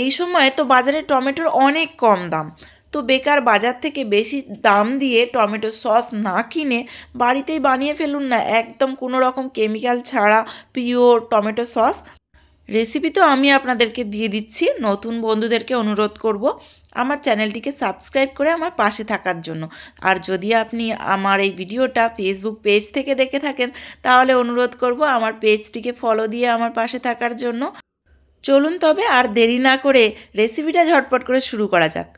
এই সময় তো বাজারে টমেটোর অনেক কম দাম। তো বেকার বাজার থেকে বেশি দাম দিয়ে টমেটো সস না কিনে বাড়িতেই বানিয়ে ফেলুন না, একদম কোনো রকম কেমিক্যাল ছাড়া পিওর টমেটো সস। রেসিপি তো আমি আপনাদেরকে দিয়ে দিচ্ছি, নতুন বন্ধুদেরকে অনুরোধ করব আমার চ্যানেলটিকে সাবস্ক্রাইব করে আমার পাশে থাকার জন্য। আর যদি আপনি আমার এই ভিডিওটা ফেসবুক পেজ থেকে দেখে থাকেন, তাহলে অনুরোধ করব আমার পেজটিকে ফলো দিয়ে আমার পাশে থাকার জন্য। চলুন তবে আর দেরি না করে রেসিপিটা ঝটপট করে শুরু করা যাক।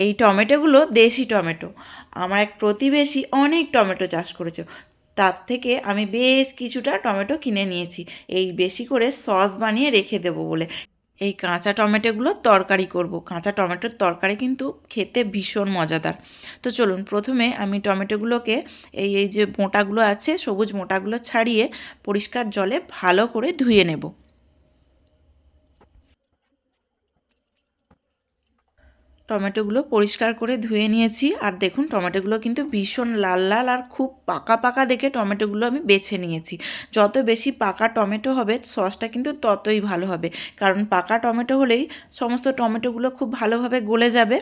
এই টমেটোগুলো দেশি টমেটো। আমার এক প্রতিবেশী অনেক টমেটো চাষ করেছে। তার থেকে আমি বেশ কিছুটা টমেটো কিনে নিয়েছি। এই বেশি করে সস বানিয়ে রেখে দেবো বলে। এই কাঁচা টমেটোগুলো তরকারি করব। কাঁচা টমেটোর তরকারি কিন্তু খেতে ভীষণ মজাদার। তো চলুন প্রথমে আমি টমেটোগুলোকে এই এই যে মোটাগুলো আছে, সবুজ মোটাগুলো ছাড়িয়ে পরিষ্কার জলে ভালো করে ধুয়ে নেব। টমেটোগুলো পরিষ্কার করে ধুয়ে নিয়েছি। আর দেখুন, টমেটোগুলো কিন্তু ভীষণ লাল লাল আর খুব পাকা পাকা দেখে টমেটোগুলো আমি বেছে নিয়েছি। যত বেশি পাকা টমেটো হবে, সসটা কিন্তু ততই ভালো হবে। কারণ পাকা টমেটো হলেই সমস্ত টমেটোগুলো খুব ভালোভাবে গলে যাবে।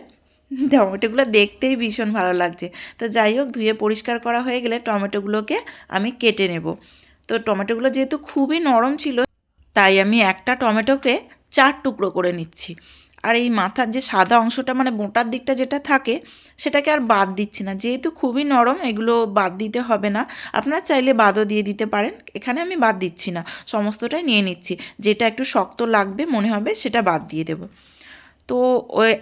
টমেটোগুলো দেখতেই ভীষণ ভালো লাগছে। তো যাই হোক, ধুয়ে পরিষ্কার করা হয়ে গেলে টমেটোগুলোকে আমি কেটে নেব। তো টমেটোগুলো যেহেতু খুবই নরম ছিল, তাই আমি একটা টমেটোকে চার টুকরো করে নিচ্ছি। আর এই মাথার যে সাদা অংশটা মানে মোটার দিকটা যেটা থাকে, সেটাকে আর বাদ দিচ্ছি না। যেহেতু খুবই নরম, এগুলো বাদ দিতে হবে না। আপনারা চাইলে বাদও দিয়ে দিতে পারেন। এখানে আমি বাদ দিচ্ছি না। সমস্তটাই নিয়ে নিচ্ছি। যেটা একটু শক্ত লাগবে, মনে হবে, সেটা বাদ দিয়ে দেব। তো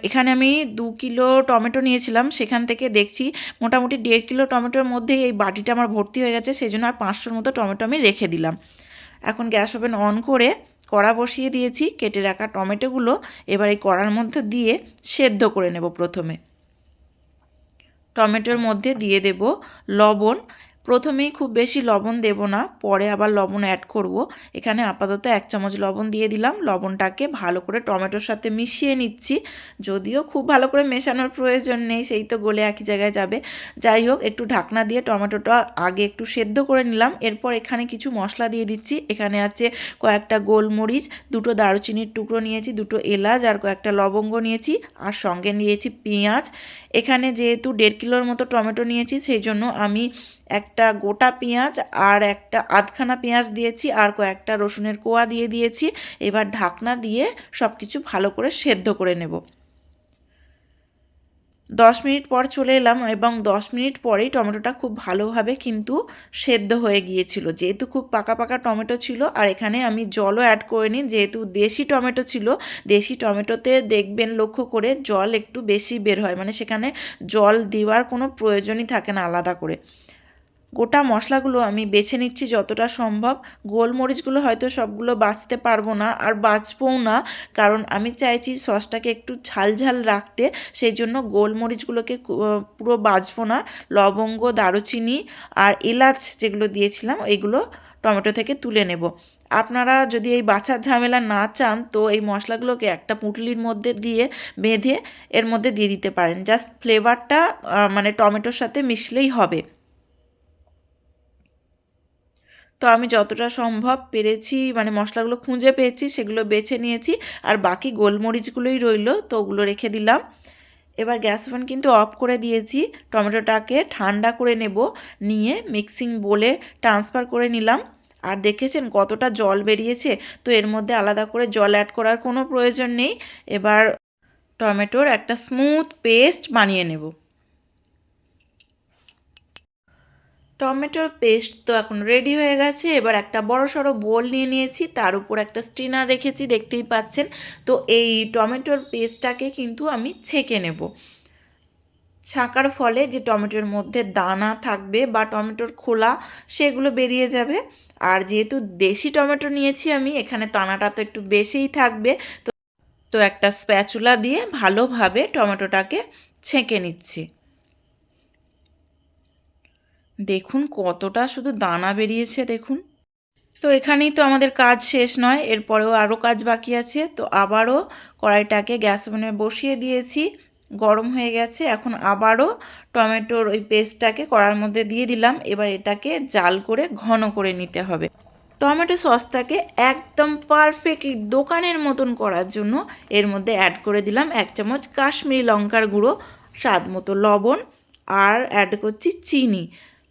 এখানে আমি দু কিলো টমেটো নিয়েছিলাম। সেখান থেকে দেখছি মোটামুটি দেড় কিলো টমেটোর মধ্যেই এই বাটিটা আমার ভর্তি হয়ে গেছে। সেই জন্য আর পাঁচশোর মতো টমেটো আমি রেখে দিলাম। এখন গ্যাস ওভেন অন করে কড়া বসিয়ে দিয়েছি, কেটে রাখা টমেটোগুলো এবার এই কড়ার মধ্যে দিয়ে সেদ্ধ করে নেব প্রথমে। টমেটোর মধ্যে দিয়ে দেব লবণ প্রথমেই খুব বেশি লবণ দেব না, পরে আবার লবণ অ্যাড করব। এখানে আপাতত এক চামচ লবণ দিয়ে দিলাম। লবণটাকে ভালো করে টমেটোর সাথে মিশিয়ে নিচ্ছি। যদিও খুব ভালো করে মেশানোর প্রয়োজন নেই, সেই তো গলে একই জায়গায় যাবে। যাই হোক, একটু ঢাকনা দিয়ে টমেটোটা আগে একটু সেদ্ধ করে নিলাম। এরপর এখানে কিছু মশলা দিয়ে দিচ্ছি। এখানে আছে কয়েকটা গোলমরিচ, দুটো দারুচিনির টুকরো নিয়েছি, দুটো এলাচ আর কয়েকটা লবঙ্গ নিয়েছি, আর সঙ্গে নিয়েছি পেঁয়াজ। এখানে যেহেতু দেড় কিলোর মতো টমেটো নিয়েছি, সেই জন্য আমি একটা গোটা পেঁয়াজ আর একটা আধখানা পেঁয়াজ দিয়েছি আর কয়েকটা রসুনের কোয়া দিয়ে দিয়েছি। এবার ঢাকনা দিয়ে সব কিছু ভালো করে সেদ্ধ করে নেব। দশ মিনিট পর চলে এলাম এবং দশ মিনিট পরেই টমেটোটা খুব ভালোভাবে কিন্তু সেদ্ধ হয়ে গিয়েছিল। যেহেতু খুব পাকা পাকা টমেটো ছিল আর এখানে আমি জলও অ্যাড করে নিই। যেহেতু দেশি টমেটো ছিল, দেশি টমেটোতে দেখবেন লক্ষ্য করে জল একটু বেশি বের হয়। মানে সেখানে জল দেওয়ার কোনো প্রয়োজনই থাকে না আলাদা করে। গোটা মশলাগুলো আমি বেছে নিচ্ছি যতটা সম্ভব। গোলমরিচগুলো হয়তো সবগুলো বাঁচতে পারব না আর বাছবও না, কারণ আমি চাইছি সসটাকে একটু ঝাল ঝাল রাখতে সেই জন্য গোলমরিচগুলোকে পুরো বাঁচবো না। লবঙ্গ, দারুচিনি আর এলাচ যেগুলো দিয়েছিলাম এইগুলো টমেটো থেকে তুলে নেব। আপনারা যদি এই বাছার ঝামেলা না চান, তো এই মশলাগুলোকে একটা পুঁটলির মধ্যে দিয়ে বেঁধে এর মধ্যে দিয়ে দিতে পারেন। জাস্ট ফ্লেভারটা মানে টমেটোর সাথে মিশলেই হবে। তো আমি যতটা সম্ভব পেরেছি মানে মশলাগুলো খুঁজে পেয়েছি, সেগুলো বেছে নিয়েছি। আর বাকি গোলমরিচগুলোই রইল, তো ওগুলো রেখে দিলাম। এবার গ্যাস ওভেন কিন্তু অফ করে দিয়েছি। টমেটোটাকে ঠান্ডা করে নেব, নিয়ে মিক্সিং বলে ট্রান্সফার করে নিলাম। আর দেখেছেন কতটা জল বেরিয়েছে? তো এর মধ্যে আলাদা করে জল অ্যাড করার কোনো প্রয়োজন নেই। এবার টমেটোর একটা স্মুথ পেস্ট বানিয়ে নেব। টমেটোর পেস্ট তো এখন রেডি হয়ে গেছে। এবার একটা বড় সড়ো বোল নিয়ে নিয়েছি। তার উপর একটা স্টিনার রেখেছি, দেখতেই পাচ্ছেন। তো এই টমেটোর পেস্টটাকে কিন্তু আমি ছেঁকে নেব। ছাঁকার ফলে যে টমেটোর মধ্যে দানা থাকবে বা টমেটোর খোলা, সেগুলো বেরিয়ে যাবে। আর যেহেতু দেশি টমেটো নিয়েছি আমি, এখানে দানাটা তো একটু বেশিই থাকবে। তো তো একটা স্প্যাচুলা দিয়ে ভালোভাবে টমেটোটাকে ছেঁকে নিচ্ছি। দেখুন কতটা শুধু দানা বেরিয়েছে, দেখুন। তো এখানেই তো আমাদের কাজ শেষ নয়, এরপরেও আরও কাজ বাকি আছে। তো আবারও কড়াইটাকে গ্যাস ওভেনে বসিয়ে দিয়েছি, গরম হয়ে গেছে। এখন আবারও টমেটোর ওই পেস্টটাকে কড়ার মধ্যে দিয়ে দিলাম। এবার এটাকে জাল করে ঘন করে নিতে হবে। টমেটো সসটাকে একদম পারফেক্টলি দোকানের মতন করার জন্য এর মধ্যে অ্যাড করে দিলাম এক চামচ কাশ্মীরি লঙ্কার গুঁড়ো, স্বাদ মতো লবণ, আর অ্যাড করছি চিনি।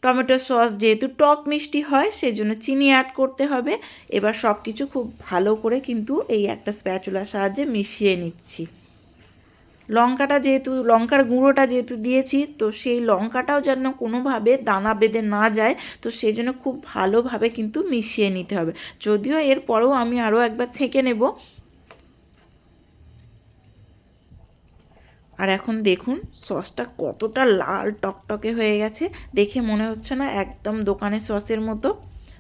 টমেটো সস যেহেতু টক মিষ্টি হয় সেই জন্য চিনি অ্যাড করতে হবে। এবার সব কিছু খুব ভালো করে কিন্তু এই একটা স্প্যাচুলার সাহায্যে মিশিয়ে নিচ্ছি। লঙ্কাটা যেহেতু, লঙ্কার গুঁড়োটা যেহেতু দিয়েছি, তো সেই লঙ্কাটাও যেন কোনোভাবে দানা বেঁধে না যায়, তো সেই জন্য খুব ভালোভাবে কিন্তু মিশিয়ে নিতে হবে। যদিও এরপরেও আমি আরও একবার ছেঁকে নেব। আর এখন দেখুন, সসটা কতটা লাল টকটকে হয়ে গেছে। দেখে মনে হচ্ছে না একদম দোকানের সসের মতো।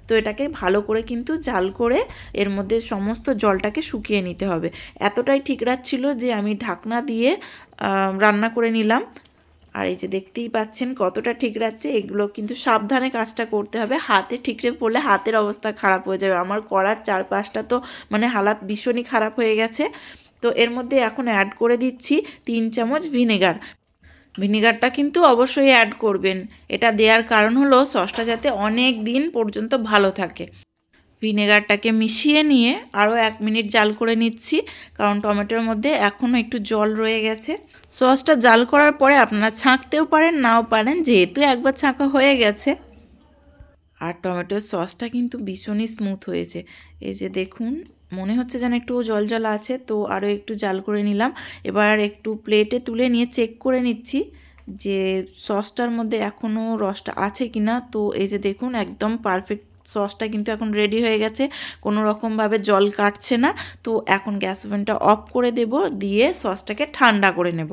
তো এটাকে ভালো করে কিন্তু জাল করে এর মধ্যে সমস্ত জলটাকে শুকিয়ে নিতে হবে। এতটাই ঠিক রাখছিল যে আমি ঢাকনা দিয়ে রান্না করে নিলাম। আর এই যে দেখতেই পাচ্ছেন কতটা ঠিক রাখছে, এগুলো কিন্তু সাবধানে কাজটা করতে হবে। হাতে ঠিকরে পড়লে হাতের অবস্থা খারাপ হয়ে যাবে। আমার করার চারপাশটা তো মানে হালাত ভীষণই খারাপ হয়ে গেছে। তো এর মধ্যে এখন অ্যাড করে দিচ্ছি তিন চামচ ভিনেগার ভিনেগারটা কিন্তু অবশ্যই অ্যাড করবেন। এটা দেওয়ার কারণ হলো সসটা যাতে অনেক দিন পর্যন্ত ভালো থাকে। ভিনেগারটাকে মিশিয়ে নিয়ে আরও এক মিনিট জাল করে নিচ্ছি, কারণ টমেটোর মধ্যে এখনও একটু জল রয়ে গেছে। সসটা জাল করার পরে আপনারা ছাঁকতেও পারেন, নাও পারেন, যেহেতু একবার ছাঁকা হয়ে গেছে। আর টমেটোর সসটা কিন্তু ভীষণই স্মুথ হয়েছে। এই যে দেখুন মনে হচ্ছে যেন একটু জল জল আছে, তো আরও একটু জাল করে নিলাম। এবার একটু প্লেটে তুলে নিয়ে চেক করে নিচ্ছি যে সসটার মধ্যে এখনও রসটা আছে কি না তো এই যে দেখুন, একদম পারফেক্ট সসটা কিন্তু এখন রেডি হয়ে গেছে। কোনো রকমভাবে জল কাটছে না। তো এখন গ্যাস ওভেনটা অফ করে দেব, দিয়ে সসটাকে ঠান্ডা করে নেব।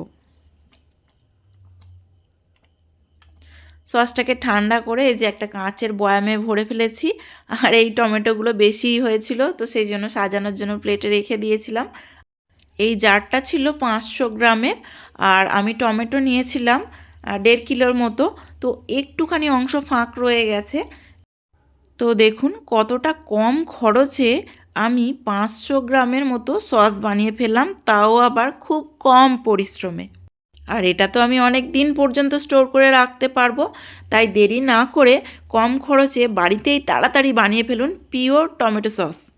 সসটাকে ঠান্ডা করে এই যে একটা কাঁচের বয়ামে ভরে ফেলেছি। আর এই টমেটোগুলো বেশি হয়েছিল, তো সেই জন্য সাজানোর জন্য প্লেটে রেখে দিয়েছিলাম। এই জারটা ছিল পাঁচশো গ্রামের, আর আমি টমেটো নিয়েছিলাম দেড় কিলোর মতো। তো একটুখানি অংশ ফাঁক রয়ে গেছে। তো দেখুন কতটা কম খরচে আমি পাঁচশো গ্রামের মতো সস বানিয়ে ফেললাম, তাও আবার খুব কম পরিশ্রমে। আর এটা তো আমি অনেক দিন পর্যন্ত স্টোর করে রাখতে পারব, তাই দেরি না করে কম খরচে বাড়িতেই তাড়াতাড়ি বানিয়ে ফেলুন পিওর টমেটো সস।